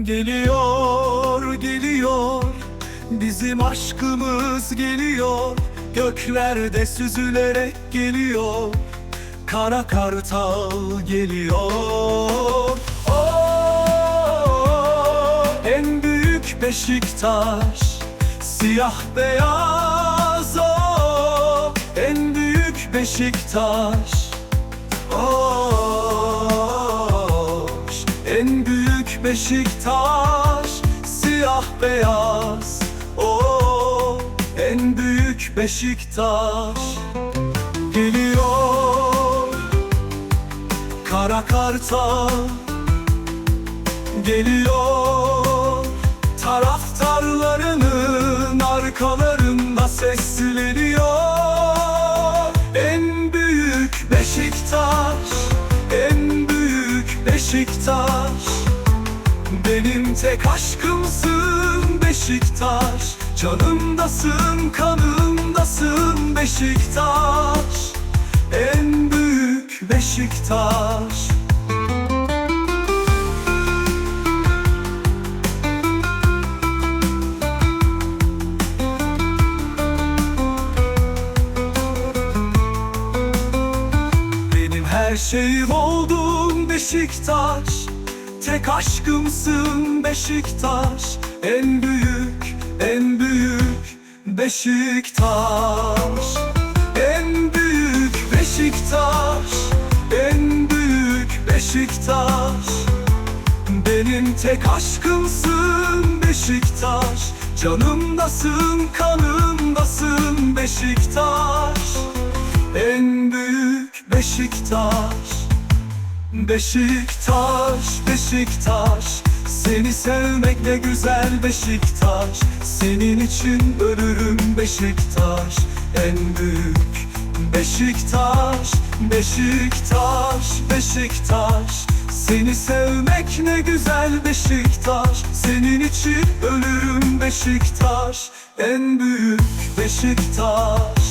Geliyor, geliyor. Bizim aşkımız geliyor. Göklerde süzülerek geliyor. Kara kartal geliyor. Oh, en büyük Beşiktaş. Siyah beyaz oh, en büyük Beşiktaş. Oh, Beşiktaş Siyah beyaz. Oh, en büyük Beşiktaş. Geliyor Kara kartal Geliyor Taraftarlarının arkalarında sesleniyor. En büyük Beşiktaş En büyük Beşiktaş Benim tek aşkımsın Beşiktaş. Canımdasın kanımdasın Beşiktaş. En büyük Beşiktaş. Her şeyim oldun Beşiktaş Tek aşkımsın Beşiktaş. En büyük, en büyük Beşiktaş. En büyük Beşiktaş. En büyük Beşiktaş. Benim tek aşkımsın Beşiktaş. Canımdasın, kanımdasın Beşiktaş. En büyük Beşiktaş Beşiktaş, Beşiktaş. Seni sevmek ne güzel Beşiktaş. Senin için ölürüm Beşiktaş. En büyük Beşiktaş, Beşiktaş, Beşiktaş. Seni sevmek ne güzel Beşiktaş. Senin için ölürüm Beşiktaş. En büyük Beşiktaş